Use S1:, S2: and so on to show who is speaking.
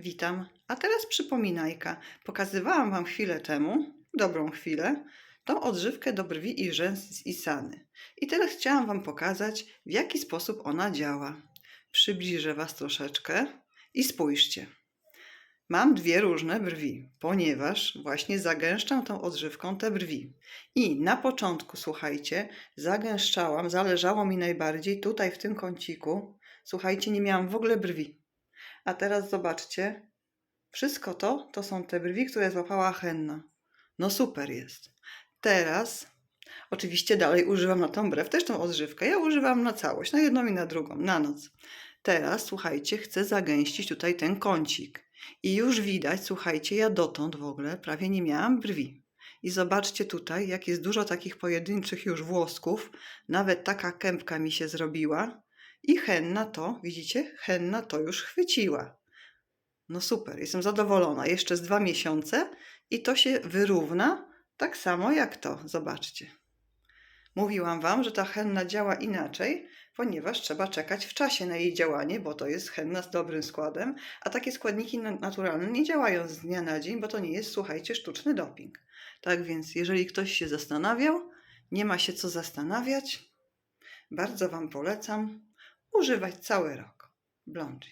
S1: Witam. A teraz przypominajka. Pokazywałam Wam chwilę temu, dobrą chwilę, tą odżywkę do brwi i rzęs z Isany. I teraz chciałam Wam pokazać, w jaki sposób ona działa. Przybliżę Was troszeczkę i spójrzcie. Mam dwie różne brwi, ponieważ właśnie zagęszczam tą odżywką te brwi. I na początku, słuchajcie, zagęszczałam, zależało mi najbardziej tutaj w tym kąciku. Słuchajcie, nie miałam w ogóle brwi. A teraz zobaczcie, wszystko to to są te brwi, które złapała henna. No super jest. Teraz oczywiście dalej używam na tą brew też tą odżywkę. Ja używam na całość, na jedną i na drugą, na noc. Teraz słuchajcie, chcę zagęścić tutaj ten kącik. I już widać, słuchajcie, ja dotąd w ogóle prawie nie miałam brwi. I zobaczcie tutaj, jak jest dużo takich pojedynczych już włosków. Nawet taka kępka mi się zrobiła. I henna to, widzicie, henna to już chwyciła. No super, jestem zadowolona. Jeszcze z dwa miesiące i to się wyrówna tak samo jak to. Zobaczcie. Mówiłam Wam, że ta henna działa inaczej, ponieważ trzeba czekać w czasie na jej działanie, bo to jest henna z dobrym składem, a takie składniki na- naturalne nie działają z dnia na dzień, bo to nie jest, słuchajcie, sztuczny doping. Tak więc, jeżeli ktoś się zastanawiał, nie ma się co zastanawiać, bardzo Wam polecam używać cały rok. Blondie.